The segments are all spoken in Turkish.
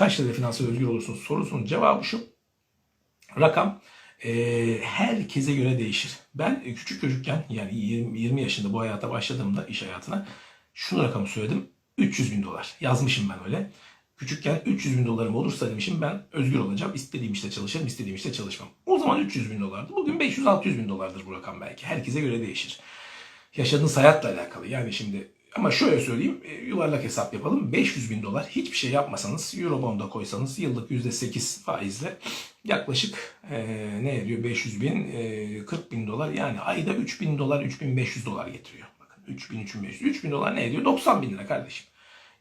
kaç liraya finansal özgür olursunuz sorusunun cevabı şu. Rakam e, herkese göre değişir. Ben küçük çocukken yani 20, 20 yaşında bu hayata başladığımda iş hayatına şunu rakamı söyledim. 300 bin dolar. Yazmışım ben öyle. Küçükken 300 bin dolarım olursa demişim ben özgür olacağım. İstediğim işte çalışırım, istediğim işte çalışmam. O zaman 300 bin dolardı. Bugün 500-600 bin dolardır bu rakam belki. Herkese göre değişir. Yaşadığınız hayatla alakalı. Yani şimdi ama şöyle söyleyeyim, e, yuvarlak hesap yapalım. 500 bin dolar hiçbir şey yapmasanız, Eurobond'a koysanız yıllık %8 faizle yaklaşık e, ne ediyor 500 bin, e, 40 bin dolar yani ayda 3 bin dolar, 3500 dolar getiriyor. Bakın 3 bin, 3500, 3 bin dolar ne ediyor? 90 bin lira kardeşim.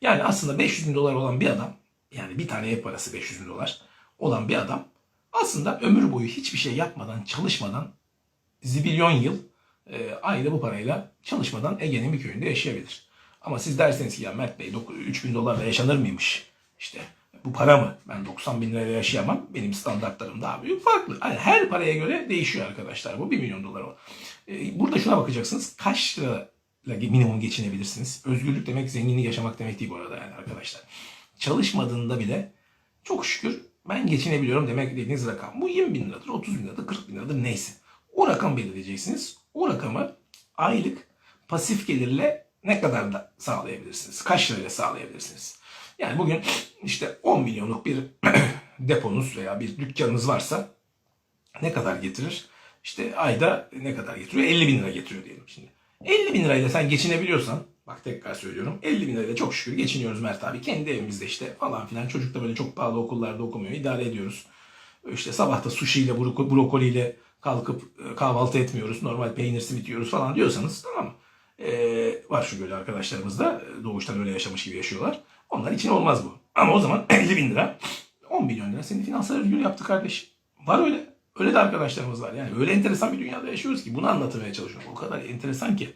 Yani aslında 500 bin dolar olan bir adam, yani bir tane ev parası 500 bin dolar olan bir adam aslında ömür boyu hiçbir şey yapmadan, çalışmadan zibilyon yıl e, ayda bu parayla çalışmadan Ege'nin bir köyünde yaşayabilir. Ama siz derseniz ki ya Mert Bey 3 bin dolarla yaşanır mıymış? İşte bu para mı? Ben 90 bin lirayla yaşayamam. Benim standartlarım daha büyük. Farklı. Yani her paraya göre değişiyor arkadaşlar. Bu 1 milyon dolar o. E, burada şuna bakacaksınız. Kaç lirayla minimum geçinebilirsiniz? Özgürlük demek zenginlik yaşamak demek değil bu arada yani arkadaşlar. Çalışmadığında bile çok şükür ben geçinebiliyorum demek dediğiniz rakam. Bu 20 bin liradır, 30 bin liradır, 40 bin liradır neyse. O rakam belirleyeceksiniz. O rakamı aylık pasif gelirle ne kadar da sağlayabilirsiniz? Kaç lirayla sağlayabilirsiniz? Yani bugün işte 10 milyonluk bir deponuz veya bir dükkanınız varsa ne kadar getirir? İşte ayda ne kadar getiriyor? 50 bin lira getiriyor diyelim şimdi. 50 bin lirayla sen geçinebiliyorsan, bak tekrar söylüyorum, 50 bin lirayla çok şükür geçiniyoruz Mert abi. Kendi evimizde işte falan filan. Çocuk da böyle çok pahalı okullarda okumuyor. idare ediyoruz. İşte sabahta sushi ile broko- brokoliyle kalkıp e, kahvaltı etmiyoruz. Normal peynir simit yiyoruz falan diyorsanız tamam mı? Ee, var şu böyle arkadaşlarımız da e, doğuştan öyle yaşamış gibi yaşıyorlar. Onlar için olmaz bu. Ama o zaman 50 bin lira 10 milyon lira seni finansal özgür yaptı kardeş. Var öyle. Öyle de arkadaşlarımız var. Yani öyle enteresan bir dünyada yaşıyoruz ki bunu anlatmaya çalışıyorum. O kadar enteresan ki.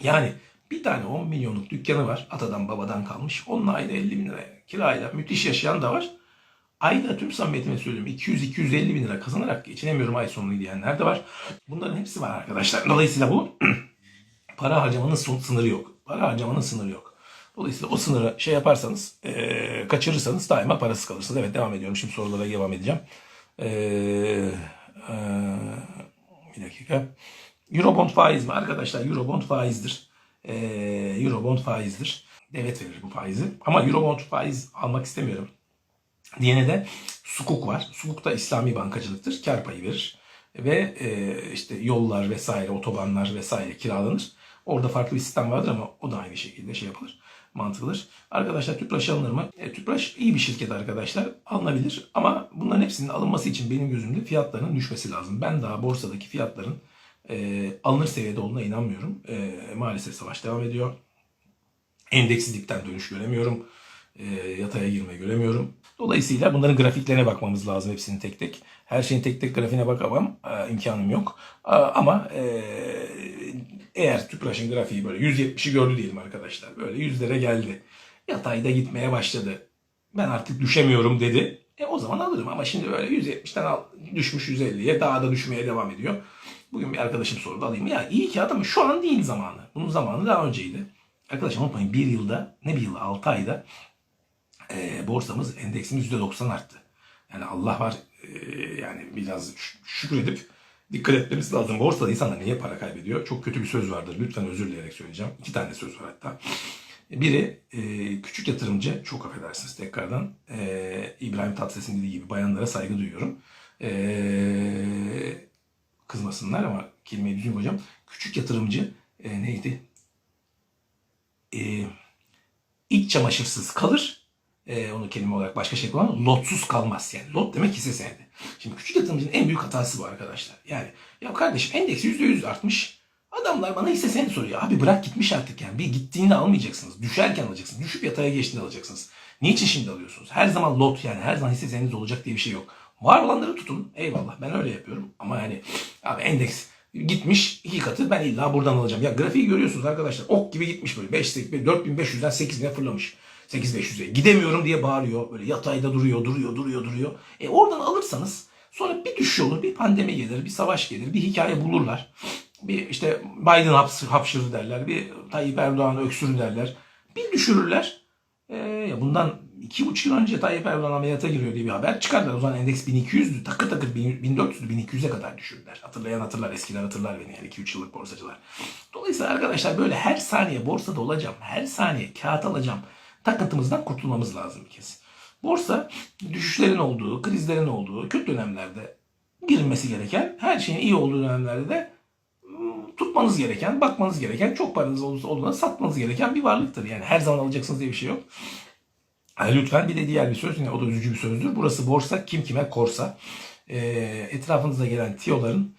Yani bir tane 10 milyonluk dükkanı var. Atadan babadan kalmış. Onunla ayda 50 bin liraya kirayla müthiş yaşayan da var. Ayda tüm samimiyetime söylüyorum 200-250 bin lira kazanarak geçinemiyorum ay sonunu diyenler de var. Bunların hepsi var arkadaşlar. Dolayısıyla bu para harcamanın son sınırı yok. Para harcamanın sınırı yok. Dolayısıyla o sınırı şey yaparsanız, eee, kaçırırsanız daima parasız kalırsınız. Evet devam ediyorum. Şimdi sorulara devam edeceğim. Eee, eee, bir dakika. Eurobond faiz mi? Arkadaşlar Eurobond faizdir. Eee Eurobond faizdir. Devlet verir bu faizi. Ama Eurobond faiz almak istemiyorum. Diyene de sukuk var. Sukuk da İslami bankacılıktır. Kar payı verir. Ve e, işte yollar vesaire, otobanlar vesaire kiralanır. Orada farklı bir sistem vardır ama o da aynı şekilde şey yapılır. Mantıklıdır. Arkadaşlar Tüpraş alınır mı? E, Tüpraş iyi bir şirket arkadaşlar. Alınabilir. Ama bunların hepsinin alınması için benim gözümde fiyatlarının düşmesi lazım. Ben daha borsadaki fiyatların e, alınır seviyede olduğuna inanmıyorum. E, maalesef savaş devam ediyor. Endeksizlikten dönüş göremiyorum. E, yataya girme göremiyorum. Dolayısıyla bunların grafiklerine bakmamız lazım hepsinin tek tek. Her şeyin tek tek grafiğine bakamam. E, imkanım yok. E, ama e, eğer Tüpraş'ın grafiği böyle 170'i gördü diyelim arkadaşlar. Böyle yüzlere geldi. Yatayda gitmeye başladı. Ben artık düşemiyorum dedi. E o zaman alırım ama şimdi böyle 170'ten al, düşmüş 150'ye daha da düşmeye devam ediyor. Bugün bir arkadaşım sordu alayım. Ya iyi ki adamın şu an değil zamanı. Bunun zamanı daha önceydi. Arkadaşlar unutmayın bir yılda ne bir yılda 6 ayda e, borsamız endeksimiz %90 arttı. Yani Allah var e, yani biraz ş- şükredip dikkat etmemiz lazım. Borsada insanlar niye para kaybediyor? Çok kötü bir söz vardır. Lütfen özür dileyerek söyleyeceğim. İki tane söz var hatta. Biri e, küçük yatırımcı, çok affedersiniz tekrardan e, İbrahim Tatlıses'in dediği gibi bayanlara saygı duyuyorum. E, kızmasınlar ama kelimeyi düzgün hocam. Küçük yatırımcı e, neydi? E, iç çamaşırsız kalır. E, onu kelime olarak başka şey kullanmam. Lotsuz kalmaz. Yani lot demek hisse senedi. Şimdi küçük yatırımcının en büyük hatası bu arkadaşlar. Yani ya kardeşim endeks %100 artmış. Adamlar bana hisse senedi soruyor. Abi bırak gitmiş artık yani. Bir gittiğinde almayacaksınız. Düşerken alacaksınız. Düşüp yataya geçtiğinde alacaksınız. Niçin şimdi alıyorsunuz? Her zaman lot yani her zaman hisse senedi olacak diye bir şey yok. Var olanları tutun. Eyvallah ben öyle yapıyorum. Ama yani abi endeks gitmiş iki katı ben illa buradan alacağım. Ya grafiği görüyorsunuz arkadaşlar. Ok gibi gitmiş böyle. 5, 4500'den 8000'e fırlamış. 8500'e gidemiyorum diye bağırıyor. Böyle yatayda duruyor, duruyor, duruyor, duruyor. E oradan alırsanız sonra bir düşüş olur, bir pandemi gelir, bir savaş gelir, bir hikaye bulurlar. Bir işte Biden haps, hapşırır derler, bir Tayyip Erdoğan öksürür derler. Bir düşürürler. Ya bundan iki buçuk yıl önce Tayyip Erdoğan ameliyata giriyor diye bir haber çıkardılar. O zaman endeks 1200'dü. Takır takır 1400'dü 1200'e kadar düşürdüler. Hatırlayan hatırlar. Eskiler hatırlar beni yani 2-3 yıllık borsacılar. Dolayısıyla arkadaşlar böyle her saniye borsada olacağım. Her saniye kağıt alacağım. Takıntımızdan kurtulmamız lazım bir kez. Borsa düşüşlerin olduğu, krizlerin olduğu, kötü dönemlerde girilmesi gereken, her şeyin iyi olduğu dönemlerde de ım, tutmanız gereken, bakmanız gereken, çok paranız olduğuna satmanız gereken bir varlıktır. Yani her zaman alacaksınız diye bir şey yok. Yani lütfen bir de diğer bir söz, yine o da üzücü bir sözdür. Burası borsa, kim kime korsa. Ee, etrafınızda gelen tiyoların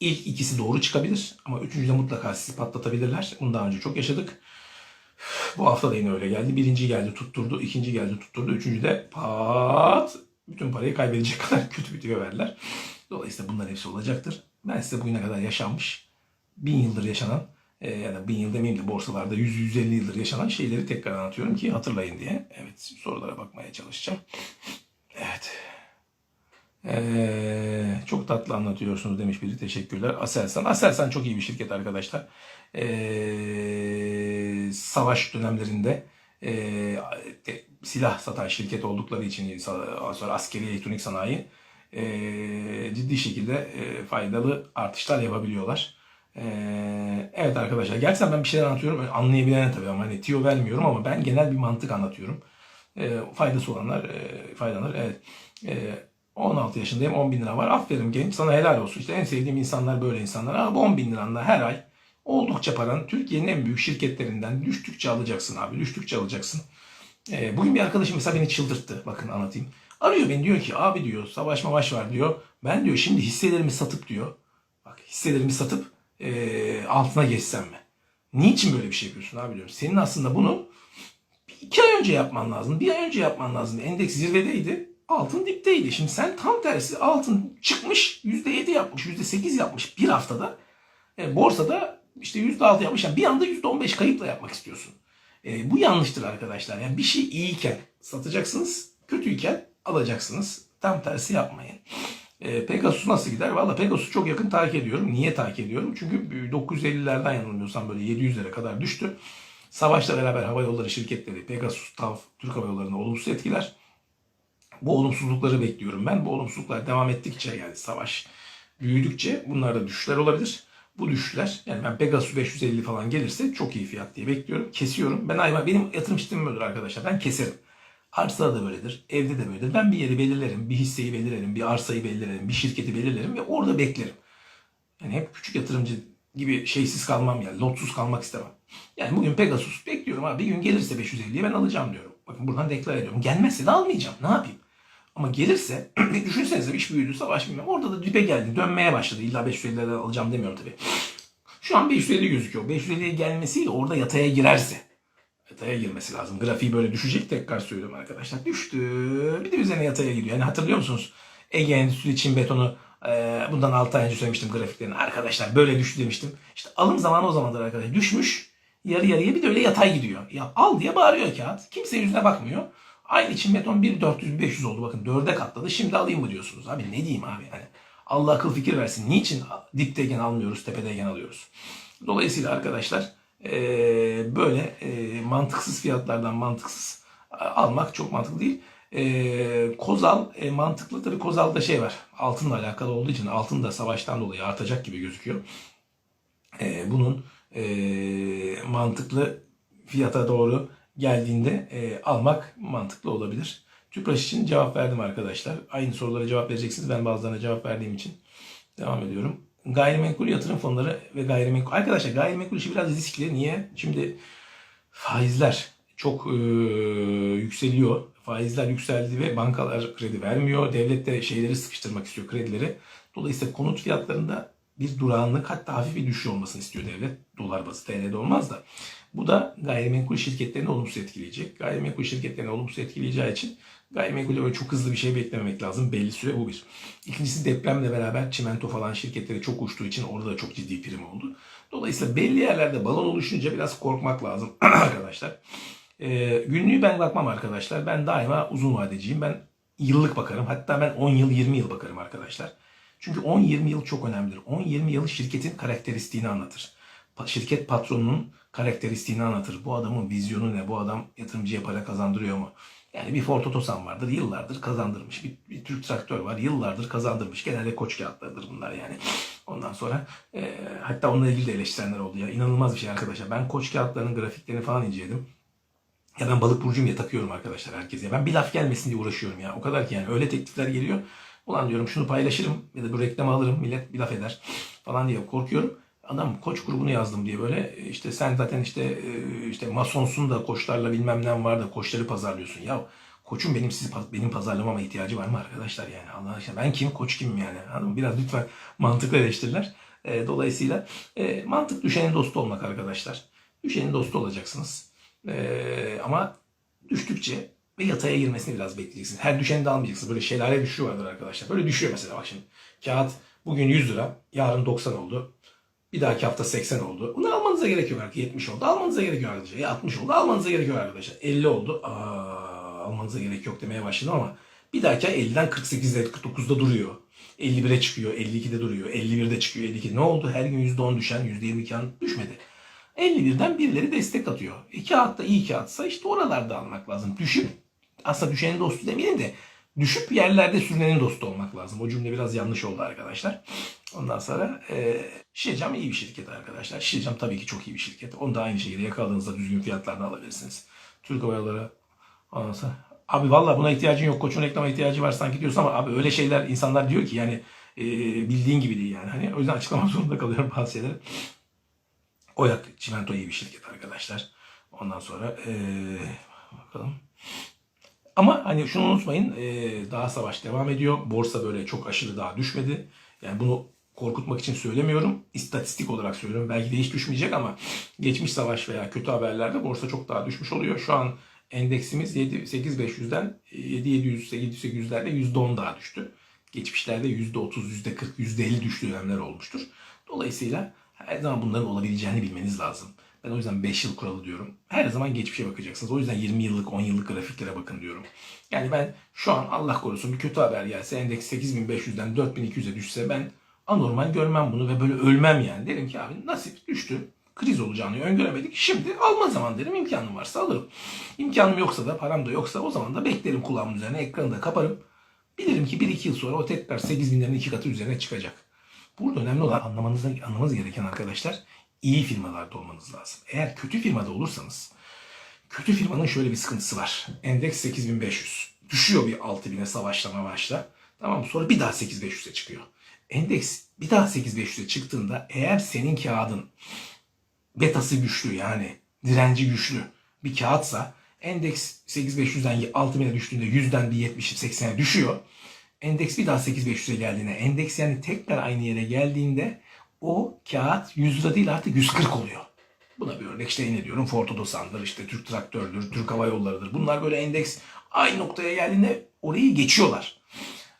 ilk ikisi doğru çıkabilir ama üçüncüde mutlaka sizi patlatabilirler. Bunu daha önce çok yaşadık. Bu hafta da yine öyle geldi. Birinci geldi tutturdu, ikinci geldi tutturdu, üçüncü de pat bütün parayı kaybedecek kadar kötü bir tüyo verdiler. Dolayısıyla bunların hepsi olacaktır. Ben size bugüne kadar yaşanmış, bin yıldır yaşanan e, ya da bin yıl demeyeyim de borsalarda 100-150 yıldır yaşanan şeyleri tekrar anlatıyorum ki hatırlayın diye. Evet sorulara bakmaya çalışacağım. Ee, çok tatlı anlatıyorsunuz demiş biri. Teşekkürler. Aselsan. Aselsan çok iyi bir şirket arkadaşlar. Ee, savaş dönemlerinde e, de- silah satan şirket oldukları için sonra askeri elektronik sanayi e, ciddi şekilde e, faydalı artışlar yapabiliyorlar. Ee, evet arkadaşlar. Gerçekten ben bir şeyler anlatıyorum. Anlayabilene tabii ama hani tiyo vermiyorum ama ben genel bir mantık anlatıyorum. Ee, faydası olanlar e, faydalanır. Evet. Ee, 16 yaşındayım 10 bin lira var. Aferin genç sana helal olsun. İşte en sevdiğim insanlar böyle insanlar. Abi 10 bin liranla her ay oldukça paran Türkiye'nin en büyük şirketlerinden düştükçe alacaksın abi. Düştükçe alacaksın. Ee, bugün bir arkadaşım mesela beni çıldırttı. Bakın anlatayım. Arıyor beni diyor ki abi diyor savaş mavaş var diyor. Ben diyor şimdi hisselerimi satıp diyor. Bak hisselerimi satıp e, altına geçsem mi? Niçin böyle bir şey yapıyorsun abi diyorum. Senin aslında bunu iki ay önce yapman lazım. Bir ay önce yapman lazım. Endeks zirvedeydi. Altın dipteydi. Şimdi sen tam tersi altın çıkmış %7 yapmış, %8 yapmış bir haftada. E, borsada işte %6 yapmış. Yani bir anda %15 kayıpla yapmak istiyorsun. E, bu yanlıştır arkadaşlar. Yani bir şey iyiyken satacaksınız, kötüyken alacaksınız. Tam tersi yapmayın. E, Pegasus nasıl gider? Valla Pegasus çok yakın takip ediyorum. Niye takip ediyorum? Çünkü 950'lerden yanılmıyorsam böyle 700'lere kadar düştü. Savaşla beraber hava yolları şirketleri Pegasus, TAV, Türk Hava Yolları'na olumsuz etkiler. Bu olumsuzlukları bekliyorum ben. Bu olumsuzluklar devam ettikçe yani savaş büyüdükçe bunlarda düşüşler olabilir. Bu düşüşler yani ben Pegasus 550 falan gelirse çok iyi fiyat diye bekliyorum. Kesiyorum. Ben ayva benim yatırım sistemim böyledir arkadaşlar. Ben keserim. Arsada da böyledir. Evde de böyledir. Ben bir yeri belirlerim. Bir hisseyi belirlerim. Bir arsayı belirlerim. Bir şirketi belirlerim ve orada beklerim. Yani hep küçük yatırımcı gibi şeysiz kalmam yani. Lotsuz kalmak istemem. Yani bugün Pegasus bekliyorum abi. Bir gün gelirse 550'ye ben alacağım diyorum. Bakın buradan deklar ediyorum. Gelmezse de almayacağım. Ne yapayım? Ama gelirse düşünsenize iş büyüdü savaş bilmem. Orada da dibe geldi. Dönmeye başladı. İlla 550'lerden alacağım demiyorum tabii. Şu an 550 gözüküyor. 550'ye gelmesiyle orada yataya girerse. Yataya girmesi lazım. Grafiği böyle düşecek tekrar söylüyorum arkadaşlar. Düştü. Bir de üzerine yataya gidiyor. Yani hatırlıyor musunuz? Ege Endüstri Çin Betonu e, bundan 6 ay önce söylemiştim grafiklerini. Arkadaşlar böyle düştü demiştim. İşte alım zamanı o zamandır arkadaşlar. Düşmüş. Yarı yarıya bir de öyle yatay gidiyor. Ya al diye bağırıyor kağıt. Kimse yüzüne bakmıyor. Aynı için beton 1 400 500 oldu. Bakın 4'e katladı. Şimdi alayım mı diyorsunuz? Abi ne diyeyim abi? Hani Allah akıl fikir versin. Niçin dipteyken almıyoruz, tepedeyken alıyoruz? Dolayısıyla arkadaşlar eee, böyle eee, mantıksız fiyatlardan mantıksız almak çok mantıklı değil. Eee, Kozal e, mantıklı tabii Kozal'da şey var. Altınla alakalı olduğu için altın da savaştan dolayı artacak gibi gözüküyor. Eee, bunun eee, mantıklı fiyata doğru geldiğinde eee, almak mantıklı olabilir. Tüpraş için cevap verdim arkadaşlar. Aynı sorulara cevap vereceksiniz. Ben bazılarına cevap verdiğim için devam ediyorum. Gayrimenkul yatırım fonları ve gayrimenkul. Arkadaşlar gayrimenkul işi biraz riskli. Niye? Şimdi faizler çok eee, yükseliyor. Faizler yükseldi ve bankalar kredi vermiyor. Devlet de şeyleri sıkıştırmak istiyor kredileri. Dolayısıyla konut fiyatlarında bir durağanlık hatta hafif bir düşüş olmasını istiyor devlet. Dolar bazı TL'de olmaz da. Bu da gayrimenkul şirketlerini olumsuz etkileyecek. Gayrimenkul şirketlerini olumsuz etkileyeceği için gayrimenkulde böyle çok hızlı bir şey beklememek lazım. Belli süre bu bir. İkincisi depremle beraber çimento falan şirketleri çok uçtuğu için orada da çok ciddi prim oldu. Dolayısıyla belli yerlerde balon oluşunca biraz korkmak lazım arkadaşlar. Ee, günlüğü ben bakmam arkadaşlar. Ben daima uzun vadeciyim. Ben yıllık bakarım. Hatta ben 10 yıl 20 yıl bakarım arkadaşlar. Çünkü 10-20 yıl çok önemlidir. 10-20 yıl şirketin karakteristiğini anlatır. şirket patronunun karakteristiğini anlatır. Bu adamın vizyonu ne? Bu adam yatırımcıya para kazandırıyor mu? Yani bir Ford Otosan vardır. Yıllardır kazandırmış. Bir, bir Türk traktör var. Yıllardır kazandırmış. Genelde koç kağıtlarıdır bunlar yani. Ondan sonra e, hatta onunla ilgili de eleştirenler oldu ya. İnanılmaz bir şey arkadaşlar. Ben koç kağıtlarının grafiklerini falan inceledim. Ya ben balık burcuyum ya takıyorum arkadaşlar herkese. Ben bir laf gelmesin diye uğraşıyorum ya. O kadar ki yani öyle teklifler geliyor. Ulan diyorum şunu paylaşırım ya da bu reklamı alırım millet bir laf eder falan diye korkuyorum. Adam koç grubunu yazdım diye böyle işte sen zaten işte e, işte masonsun da koçlarla bilmem ne var da koçları pazarlıyorsun. Ya koçun benim sizi benim pazarlamama ihtiyacı var mı arkadaşlar yani Allah aşkına ben kim koç kimim yani anladın mı? Biraz lütfen mantıklı eleştiriler. E, dolayısıyla e, mantık düşenin dostu olmak arkadaşlar. Düşenin dostu olacaksınız. Ama düştükçe ve yataya girmesini biraz bekleyeceksiniz. Her düşeni de almayacaksınız. Böyle şelale düşüyor vardır arkadaşlar. Böyle düşüyor mesela bak şimdi. Kağıt bugün 100 lira, yarın 90 oldu. Bir dahaki hafta 80 oldu. Bunu almanıza gerek yok arkadaşlar. 70 oldu. Almanıza gerek yok arkadaşlar. Ya 60 oldu. Almanıza gerek yok arkadaşlar. 50 oldu. Aa, almanıza gerek yok demeye başladım ama bir dahaki ay 50'den 48'de 49'da duruyor. 51'e çıkıyor. 52'de duruyor. 51'de çıkıyor. 52. Ne oldu? Her gün %10 düşen %20 kağıt düşmedi. 51'den birileri destek atıyor. E, kağıt da iyi kağıtsa işte oralarda almak lazım. Düşüp aslında düşenin dostu demeyelim de düşüp yerlerde sürünenin dostu olmak lazım. O cümle biraz yanlış oldu arkadaşlar. Ondan sonra e, Şişecam iyi bir şirket arkadaşlar. Şişecam tabii ki çok iyi bir şirket. Onu da aynı şekilde yakaladığınızda düzgün fiyatlarla alabilirsiniz. Türk Hava Yolları ondan sonra Abi valla buna ihtiyacın yok. Koçun reklama ihtiyacı var sanki diyorsun ama abi öyle şeyler insanlar diyor ki yani e, bildiğin gibi değil yani. Hani o yüzden açıklamak zorunda kalıyorum bazı şeyleri. Oyak Çimento iyi bir şirket arkadaşlar. Ondan sonra e, bakalım. Ama hani şunu unutmayın e, daha savaş devam ediyor. Borsa böyle çok aşırı daha düşmedi. Yani bunu korkutmak için söylemiyorum. İstatistik olarak söylüyorum. Belki de hiç düşmeyecek ama geçmiş savaş veya kötü haberlerde borsa çok daha düşmüş oluyor. Şu an endeksimiz 8500'den 7700 7800'lerde %10 daha düştü. Geçmişlerde %30, %40, %50 düştüğü dönemler olmuştur. Dolayısıyla her zaman bunların olabileceğini bilmeniz lazım. Ben o yüzden 5 yıl kuralı diyorum. Her zaman geçmişe bakacaksınız. O yüzden 20 yıllık, 10 yıllık grafiklere bakın diyorum. Yani ben şu an Allah korusun bir kötü haber gelse endeks 8500'den 4200'e düşse ben anormal görmem bunu ve böyle ölmem yani. Derim ki abi nasip düştü. Kriz olacağını öngöremedik. Şimdi alma zaman derim imkanım varsa alırım. İmkanım yoksa da param da yoksa o zaman da beklerim kulağımın üzerine ekranı da kaparım. Bilirim ki 1-2 yıl sonra o tekrar 8000'lerin iki katı üzerine çıkacak. Burada önemli olan anlamanız, anlamanız gereken arkadaşlar iyi firmalarda olmanız lazım. Eğer kötü firmada olursanız kötü firmanın şöyle bir sıkıntısı var. Endeks 8500. Düşüyor bir 6000'e savaşlama başla. Tamam? Sonra bir daha 8500'e çıkıyor. Endeks bir daha 8500'e çıktığında eğer senin kağıdın betası güçlü yani direnci güçlü bir kağıtsa endeks 8500'den 6000'e düştüğünde 100'den bir 70'e 80'e düşüyor. Endeks bir daha 8500'e geldiğinde endeks yani tekrar aynı yere geldiğinde o kağıt 100 lira değil artık 140 oluyor. Buna bir örnek işte yine diyorum Ford Otosan'dır, işte Türk Traktör'dür, Türk Hava Yolları'dır. Bunlar böyle endeks aynı noktaya geldiğinde orayı geçiyorlar.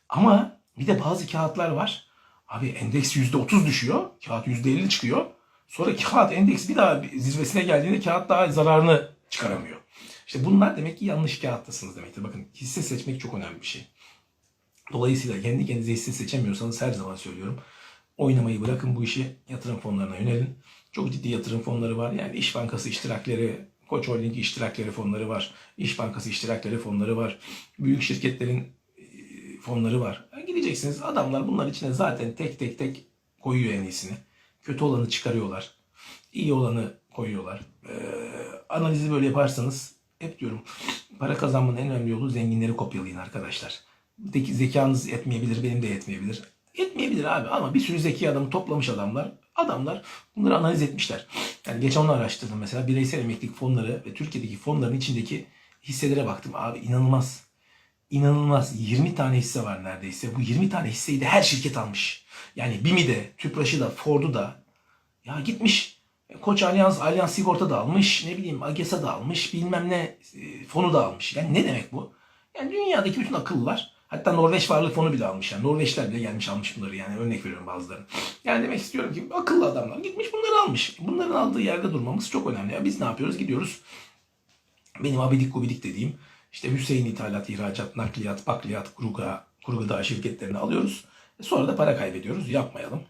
Ama bir de bazı kağıtlar var. Abi endeks %30 düşüyor, kağıt %50 çıkıyor. Sonra kağıt endeks bir daha zirvesine geldiğinde kağıt daha zararını çıkaramıyor. İşte bunlar demek ki yanlış kağıttasınız demektir. Bakın hisse seçmek çok önemli bir şey. Dolayısıyla kendi kendinize hisse seçemiyorsanız her zaman söylüyorum. Oynamayı bırakın bu işi yatırım fonlarına yönelin. Çok ciddi yatırım fonları var. Yani İş Bankası iştirakleri, Koç Holding iştirakleri fonları var. İş Bankası iştirakleri fonları var. Büyük şirketlerin e, fonları var. Yani gideceksiniz adamlar bunlar içine zaten tek tek tek koyuyor en iyisini. Kötü olanı çıkarıyorlar. İyi olanı koyuyorlar. Ee, analizi böyle yaparsanız hep diyorum para kazanmanın en önemli yolu zenginleri kopyalayın arkadaşlar. Zeki, zekanız yetmeyebilir, benim de yetmeyebilir. Yetmeyebilir abi ama bir sürü zeki adamı toplamış adamlar. Adamlar bunları analiz etmişler. Yani geçen onu araştırdım mesela bireysel emeklilik fonları ve Türkiye'deki fonların içindeki hisselere baktım. Abi inanılmaz. İnanılmaz. 20 tane hisse var neredeyse. Bu 20 tane hisseyi de her şirket almış. Yani BİM'i de, Tüpraş'ı da, Ford'u da. Ya gitmiş Koç Alyans, Alyans Sigorta da almış. Ne bileyim Agesa da almış. Bilmem ne e, fonu da almış. Yani ne demek bu? Yani dünyadaki bütün akıllılar Hatta Norveç Varlık Fonu bile almış yani. Norveçler bile gelmiş almış bunları yani. Örnek veriyorum bazılarını. Yani demek istiyorum ki akıllı adamlar gitmiş bunları almış. Bunların aldığı yerde durmamız çok önemli. Ya biz ne yapıyoruz? Gidiyoruz. Benim abidik gubidik dediğim işte Hüseyin İthalat, İhracat, Nakliyat, Bakliyat, Kuru Gıda, Kuru Gıda şirketlerini alıyoruz. Sonra da para kaybediyoruz. Yapmayalım.